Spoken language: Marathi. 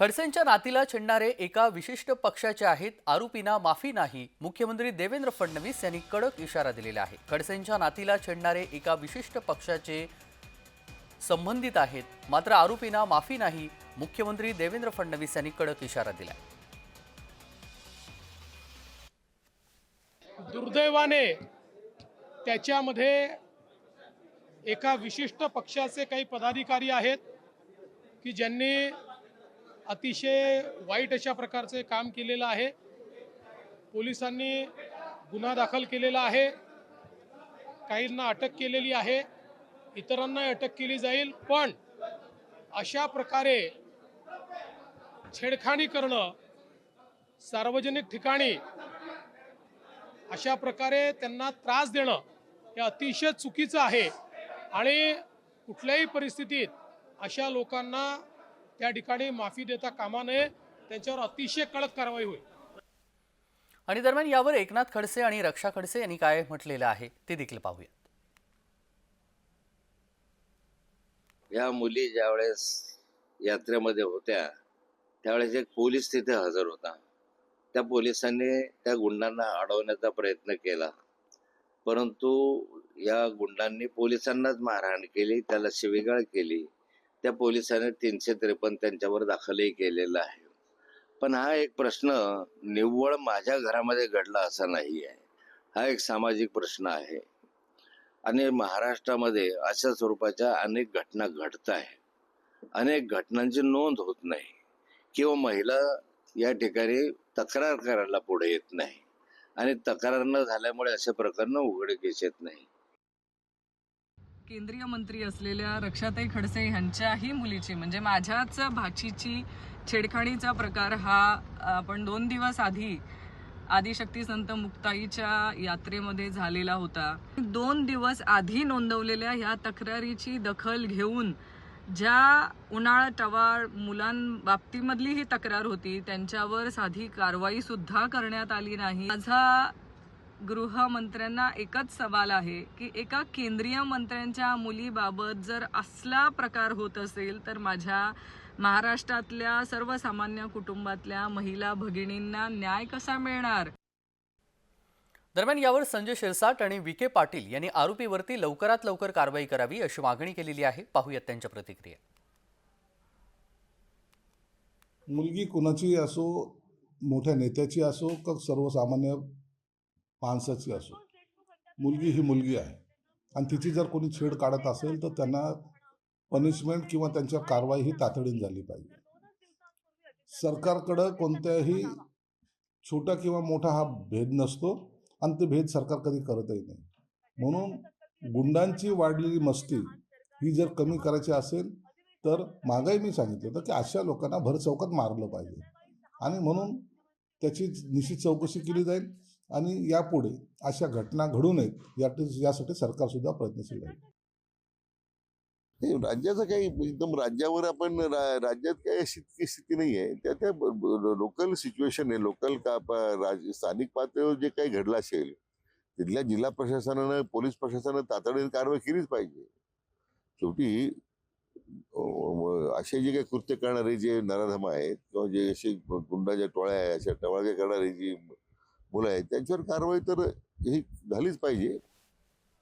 खडसेंच्या नातीला छेडणारे एका विशिष्ट पक्षाचे आहेत आरोपींना माफी नाही मुख्यमंत्री देवेंद्र फडणवीस यांनी कडक इशारा दिलेला आहे. खडसेंच्या नातीला छेडणारे एका विशिष्ट पक्षाचे संबंधित आहेत मात्र आरोपींना माफी नाही मुख्यमंत्री देवेंद्र फडणवीस यांनी कडक इशारा दिला दुर्दैवाने त्याच्यामध्ये एका विशिष्ट पक्षाचे काही पदाधिकारी आहेत की ज्यांनी अतिशय वाईट अशा प्रकारचे काम केलेलं आहे. पोलिसांनी गुन्हा दाखल केलेला आहे. काहींना अटक केलेली आहे. इतरांना अटक केली जाईल. पण अशा प्रकारे छेडखाणी करणं सार्वजनिक ठिकाणी अशा प्रकारे त्यांना त्रास देणं हे अतिशय चुकीचं आहे. आणि कुठल्याही परिस्थितीत अशा लोकांना त्या ठिकाणी माफी देता कामा नये त्यांच्यावर अतिशय कडक कारवाई होईल. आणि दरम्यान यावर एकनाथ खडसे आणि रक्षा खडसे यांनी काय म्हटलेलं आहे ते देखील पाहूया या मुली ज्यावेळेस यात्रेमध्ये होत्या त्यावेळेस एक पोलीस तिथे हजर होता. त्या पोलिसांनी त्या गुंडांना अडवण्याचा प्रयत्न केला. परंतु या गुंडांनी पोलिसांनाच मारहाण केली त्याला शिवीगाळ केली. त्या पोलिसांनी तीनशे त्रेपन्न त्यांच्यावर दाखलही केलेला आहे. पण हा एक प्रश्न निव्वळ माझ्या घरामध्ये घडला असा नाही आहे. हा एक सामाजिक प्रश्न आहे. आणि महाराष्ट्रामध्ये अशा स्वरूपाच्या अनेक घटना घडत आहे. अनेक घटनांची नोंद होत नाही. किंवा महिला या ठिकाणी तक्रार करायला पुढे येत नाही. आणि तक्रार न झाल्यामुळे असे प्रकरण उघडकीस येत नाही. केंद्रीय मंत्री असलेल्या रक्षाताई खडसे ह्यांच्याही मुलीची म्हणजे माझ्याच भाचीची छेडखाणीचा प्रकार हा आपण दोन दिवस आधी आदिशक्ती संत मुक्ताईच्या यात्रेमध्ये झालेला होता. दोन दिवस आधी नोंदवलेल्या ह्या तक्रारीची दखल घेऊन ज्या उन्हाळा टवाळ मुलांबाबतीमधली ही तक्रार होती त्यांच्यावर साधी कारवाई सुद्धा करण्यात आली नाही. माझा गृहमंत्र्यांना एकच सवाल आहे की एका केंद्रीय मंत्र्यांच्या मुलीबाबत जर असला प्रकार होत असेल तर माझ्या महाराष्ट्रातल्या सर्वसामान्य कुटुंबातल्या महिला भगिनींना न्याय कसा मिळणार? दरम्यान यावर संजय शिरसाट आणि विखे पाटील यांनी आरोपीवरती लवकरात लवकर कारवाई करावी अशी मागणी केलेली आहे. पाहूयात त्यांच्या प्रतिक्रिया. मुलगी कुणाची असो मोठ्या नेत्याची असो का सर्वसामान्य माणसाची असो. मुलगी ही मुलगी आहे. आणि तिची जर कोणी छेड काढत असेल तर त्यांना पनिशमेंट किंवा त्यांच्या कारवाई ही तातडीने झाली पाहिजे. सरकारकडं कोणत्याही छोटा किंवा मोठा हा भेद नसतो आणि ते भेद सरकार कधी करतही नाही. म्हणून गुंडांची वाढलेली मस्ती ही जर कमी करायची असेल तर मागाही मी सांगितलं होतं की अशा लोकांना भर चौकात मारलं पाहिजे. आणि म्हणून त्याची निश्चित चौकशी केली जाईल. आणि यापुढे अशा घटना घडू नयेत यासाठी यासाठी सरकारसुद्धा प्रयत्नशील आहे नाही, राज्याचं काही एकदम राज्यावर आपण रा- राज्यात काही अशी इतकी स्थिती नाही आहे त्या त्या लोकल सिच्युएशन आहे. लोकल का राज स्थानिक पातळीवर जे काही घडलं असेल तिथल्या जिल्हा प्रशासनानं पोलीस प्रशासनानं तातडीने कारवाई केलीच पाहिजे. शेवटी असे जे काही कृत्य करणारे जे नराधम आहेत किंवा जे असे गुंडाच्या टोळ्या आहे अशा टवाळक्या करणारे जी मुलं आहेत त्यांच्यावर कारवाई तर ही झालीच पाहिजे.